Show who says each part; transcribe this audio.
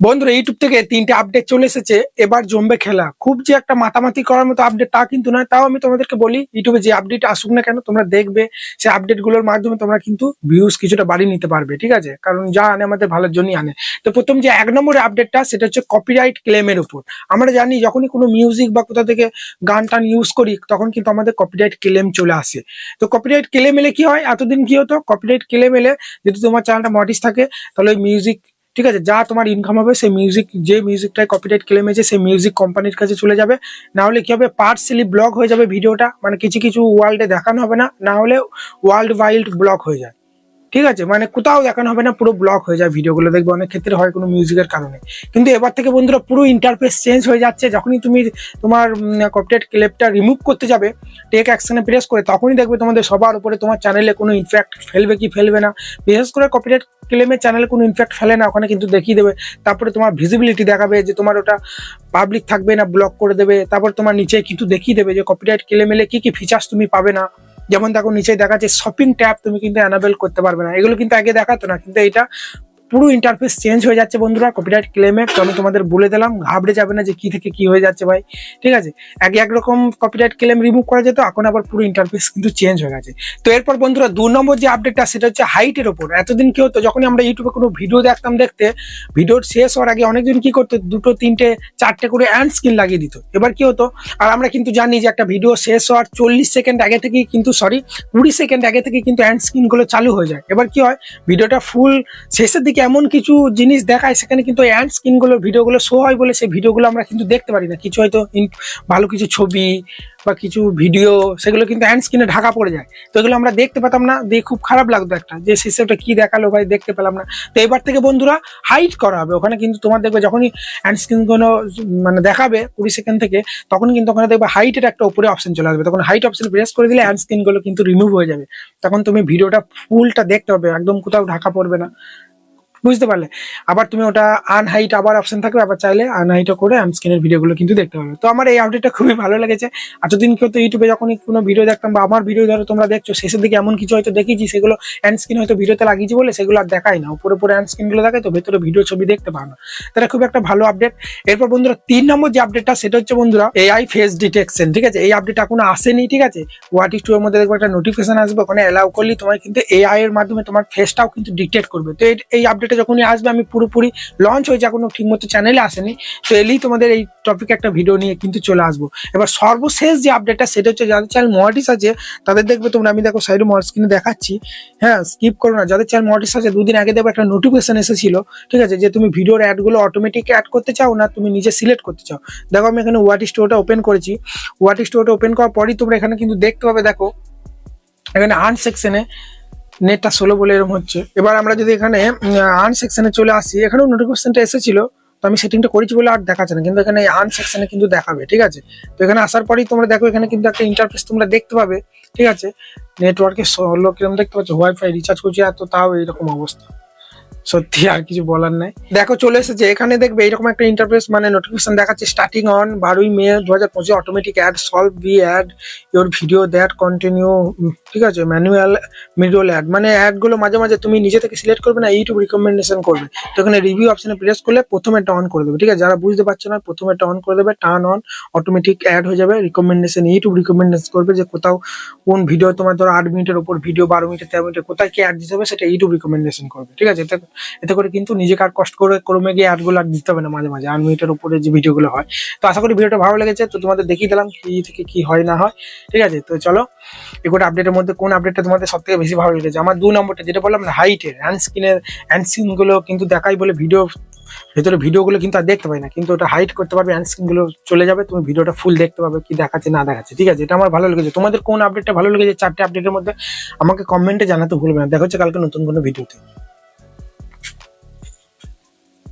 Speaker 1: বন্ধুরা ইউটিউব থেকে তিনটে আপডেট চলে এসেছে। এবার জমবে খেলা। খুব যে একটা মাতামাতি করার মতো আপডেট তা কিন্তু নয়। তাও আমি তোমাদেরকে বলি ইউটিউবে যে আপডেট আসুক না কেন, তোমরা দেখবে সেই আপডেটগুলোর মাধ্যমে তোমরা কিন্তু ভিউজ কিছুটা বাড়িয়ে নিতে পারবে, ঠিক আছে? কারণ যা আনে আমাদের ভালোর জন্যই আনে। তো প্রথম যে এক নম্বরের আপডেটটা সেটা হচ্ছে কপিরাইট ক্লেমের উপর। আমরা জানি, যখনই কোনো মিউজিক বা কোথা থেকে গান টান ইউজ করি, তখন কিন্তু আমাদের কপিরাইট ক্লেম চলে আসে। তো কপিরাইট ক্লেম এলে কি হয়? এতদিন কি হতো? কপিরাইট ক্লেম এলে, যদি তোমার চ্যানেলটা মডিস থাকে, তাহলে ওই মিউজিক ঠিক আছে? যা তোমার ইনকাম হবে, সেই মিউজিক যে মিউজিকটায় কপিরাইট ক্লেম হয়েছে, সেই মিউজিক কোম্পানির কাছে চলে যাবে। না হলে কি হবে? পার্সেলি ব্লক হয়ে যাবে ভিডিওটা মানে কিছু কিছু ওয়ার্ল্ডে দেখানো হবে না। না হলে ওয়ার্ল্ড ওয়াইল্ড ব্লক হয়ে যায়। ঠিক আছে? মানে কোথাও দেখানো হবে না, পুরো ব্লক হয়ে যায় ভিডিওগুলো দেখবে অনেক ক্ষেত্রে হয় কোনো মিউজিকের কারণে। কিন্তু এবার থেকে বন্ধুরা পুরো ইন্টারফেস চেঞ্জ হয়ে যাচ্ছে। যখনই তুমি তোমার কপিরাইট ক্লেপটা রিমুভ করতে যাবে টেক অ্যাকশনে প্রেস করে, তখনই দেখবে তোমাদের সবার উপরে তোমার চ্যানেলে কোনো ইনফ্যাক্ট ফেলবে কি ফেলবে না। বিশেষ করে কপিরাইট ক্লেমের চ্যানেলে কোনো ইনফ্যাক্ট ফেলে না, ওখানে কিন্তু দেখিয়ে দেবে। তারপরে তোমার ভিজিবিলিটি দেখাবে যে তোমার ওটা পাবলিক থাকবে না ব্লক করে দেবে। তারপর তোমার নিচে কিন্তু দেখিয়ে দেবে যে কপিরাইট ক্লেম এলে কী কি ফিচার্স তুমি পাবে না। যেমন দেখো নিচে দেখাচ্ছে শপিং ট্যাব তুমি কিন্তু অ্যানাবেল করতে পারবে না। এগুলো কিন্তু আগে দেখাতো না, কিন্তু এটা পুরো ইন্টারফেস চেঞ্জ হয়ে যাচ্ছে বন্ধুরা কপিরাইট ক্লেমে তো আমি তোমাদের বলে দিলাম, ঘাবড়ে যাবে না যে কি থেকে কি হয়ে যাচ্ছে ভাই। ঠিক আছে? এক একরকম কপিরাইট ক্লেম রিমুভ করা যেত, এখন আবার পুরো ইন্টারফেস কিন্তু চেঞ্জ হয়ে গেছে। তো এরপর বন্ধুরা, দু নম্বর যে আপডেটটা সেটা হচ্ছে হাইটের ওপর এতদিন কি হতো, যখনই আমরা ইউটিউবে কোনো ভিডিও দেখতাম দেখতে ভিডিওর শেষ হওয়ার আগে অনেকজন কি করতো, দুটো, তিনটে, চারটে করে অ্যান্ড স্ক্রিন লাগিয়ে দিত। এবার কি হতো, আর আমরা কিন্তু জানি যে একটা ভিডিও শেষ হওয়ার চল্লিশ সেকেন্ড আগে থেকেই কিন্তু সরি কুড়ি সেকেন্ড আগে থেকে কিন্তু অ্যান্ড স্ক্রিনগুলো চালু হয়ে যায়। এবার কি হয় ভিডিওটা ফুল শেষের দিকে এমন কিছু জিনিস দেখায়, সেখানে কিন্তু অ্যান্ড স্ক্রিনগুলো, ভিডিওগুলো শো হয় বলে সেই ভিডিওগুলো আমরা কিন্তু দেখতে পারি না। কিছু হয়তো ভালো কিছু ছবি বা কিছু ভিডিও সেগুলো কিন্তু হ্যান্ড স্ক্রিনে ঢাকা পড়ে যায়। তো এগুলো আমরা দেখতে পেতাম না, দিয়ে খুব খারাপ লাগতো একটা, যে ওটা কি দেখাল ভাই দেখতে পেলাম না। তো এবার থেকে বন্ধুরা হাইট করা হবে। ওখানে কিন্তু তোমার দেখবে যখনই হ্যান্ড স্ক্রিন কোনো মানে দেখাবে কুড়ি সেকেন্ড থেকে, তখন কিন্তু ওখানে দেখবে হাইটের একটা উপরে অপশন চলে আসবে। তখন হাইট অপশন প্রেস করে দিলে হ্যান্ড স্ক্রিনগুলো কিন্তু রিমুভ হয়ে যাবে। তখন তুমি ভিডিওটা ফুলটা দেখতে পাবে, একদম কোথাও ঢাকা পড়বে না। বুঝতে পারলে। আবার তুমি ওটা আনহাইট আবার অপশন থাকবে, আবার চাইলে আনহাইটও করে আনস্ক্রিনের ভিডিওগুলো কিন্তু দেখতে পাবে তো আমার এই আপডেটটা খুবই ভালো লেগেছে। এতদিন কেউ তো ইউটিউবে যখনই কোনো ভিডিও দেখতাম বা আমার ভিডিও ধরো তোমরা দেখছ, শেষের দিকে এমন কিছু হয়তো দেখেছি সেগুলো হ্যান্ড স্ক্রিন হয়তো ভিডিওতে লাগিয়েছি বলে সেগুলো আর দেখায় না। উপরে উপরে হ্যান্ড স্ক্রিনগুলো দেখায় তো ভেতরে ভিডিও ছবি দেখতে পাও না। তাহলে খুব একটা ভালো আপডেট এরপর বন্ধুরা, তিন নম্বর যে আপডেটটা সেটা হচ্ছে বন্ধুরা এআই ফেস ডিটেকশন ঠিক আছে? এই আপডেট এখনও আসেনি, ঠিক আছে? ওয়াট টু এর মধ্যে দেখবে একটা নোটিফিকেশন আসবে, ওখানে অ্যালাউ করলে তোমার কিন্তু এআই এর মাধ্যমে তোমার ফেসটাও কিন্তু ডিটেক্ট করবে। তো এই- এই আপডেটে যখনই আসবে, আমি পুরোপুরি লঞ্চ হয়েছে, এখনও ঠিকমতো চ্যানেলে আসেনি। তো এলেই তোমাদের এই টপিকে একটা ভিডিও নিয়ে কিন্তু চলে আসব। এবার সর্বশেষ যে আপডেটটা সেটা হচ্ছে যাদের চ্যানেল মডিস আছে, তাদের দেখবে তোমরা, আমি দেখো সাইডে মড স্ক্রিনে দেখাচ্ছি। হ্যাঁ স্কিপ করো না। যাদের চ্যানেল মডিস আছে, দুদিন আগে দেখবে একটা নোটিফিকেশন এসেছিল, ঠিক আছে? যে তুমি ভিডিওর অ্যাডগুলো অটোমেটিক অ্যাড করতে চাও না, তুমি নিজে সিলেক্ট করতে চাও। দেখো, আমি এখানে ওয়াটি স্টোরটা ওপেন করেছি। ওয়াটি স্টোরটা ওপেন করার পরই তোমরা এখানে কিন্তু দেখতে পাবে, দেখো, এখানে আর্ন সেকশনে নেটটা সোলো বলে এরকম হচ্ছে। এবার আমরা যদি এখানে আর্ন সেকশনে চলে আসি, এখানেও নোটিফিকেশনটা এসেছিল, তো আমি সেটিংটা করেছি বলে আর দেখাচ্ছে না, কিন্তু এখানে আর্ন সেকশনে কিন্তু দেখাবে, ঠিক আছে? তো এখানে আসার পরেই তোমরা দেখো, এখানে কিন্তু একটা ইন্টারফেস তোমরা দেখতে পাবে, ঠিক আছে? নেটওয়ার্কে ষোলো কিরম দেখতে পাচ্ছ? ওয়াইফাই রিচার্জ করছি, এত তাও এইরকম অবস্থা। সত্যি আর কিছু বলার নাই। দেখো, চলে এসেছে। এখানে দেখবে এরকম একটা ইন্টারফেস মানে নোটিফিকেশন দেখাচ্ছে স্টার্টিং অন বারোই মে দু হাজার পঁচিশ automatic ad solve be add your video that continue ঠিক আছে? ম্যানুয়াল মিডল অ্যাড মানে অ্যাডগুলো মাঝে মাঝে তুমি নিজে থেকে সিলেক্ট করবে না ইউটিউব রিকমেন্ডেশন করবে। তো এখানে রিভিউ অপশনে প্রেস করলে প্রথমে একটা অন করে দেবে, ঠিক আছে? যারা বুঝতে পারছে না, প্রথমে একটা অন করে দেবে টার্ন অন অটোমেটিক অ্যাড হয়ে যাবে রিকমেন্ডেশন ইউটিউব রিকমেন্ডেশন করবে যে কোথাও কোন ভিডিও তোমার ধরো আট মিনিটের উপর ভিডিও বারো মিনিট তেরো মিনিটের, কোথায় কি অ্যাড দিতে হবে সেটা ইউটিউব রিকমেন্ডেশন করবে, ঠিক আছে? এতে করে কিন্তু নিজেকে আর কষ্ট করে ক্রমে গিয়ে অ্যাডগুলো আর দিতে হবে না মাঝে মাঝে আট মিনিটের উপরে যে ভিডিওগুলো হয়। তো আশা করি ভিডিওটা ভালো লেগেছে, তো তোমাদের দেখিয়ে দিলাম কি থেকে কি হয় না হয়, ঠিক আছে? তো চলো, এগুলো আপডেটের মধ্যে কোন আপডেটটা তোমাদের সব থেকে বেশি ভালো লেগেছে? আমার দু নম্বরটা যেটা বললাম না হাইটের হ্যান্ড স্ক্রিনের হ্যান্ডগুলো কিন্তু দেখাই বলে ভিডিও ভেতরে ভিডিওগুলো কিন্তু আর দেখতে পাই না, কিন্তু ওটা হাইট করতে পারবে হ্যান্ডগুলো চলে যাবে, তুমি ভিডিওটা ফুল দেখতে পাবে কি দেখাচ্ছে না দেখাচ্ছে, ঠিক আছে? এটা আমার ভালো লেগেছে। তোমাদের কোন আপডেটটা ভালো লেগেছে চারটে আপডেটের মধ্যে আমাকে কমেন্টে জানাতে ভুলবে না। দেখা হচ্ছে কালকে নতুন কোনো ভিডিওতে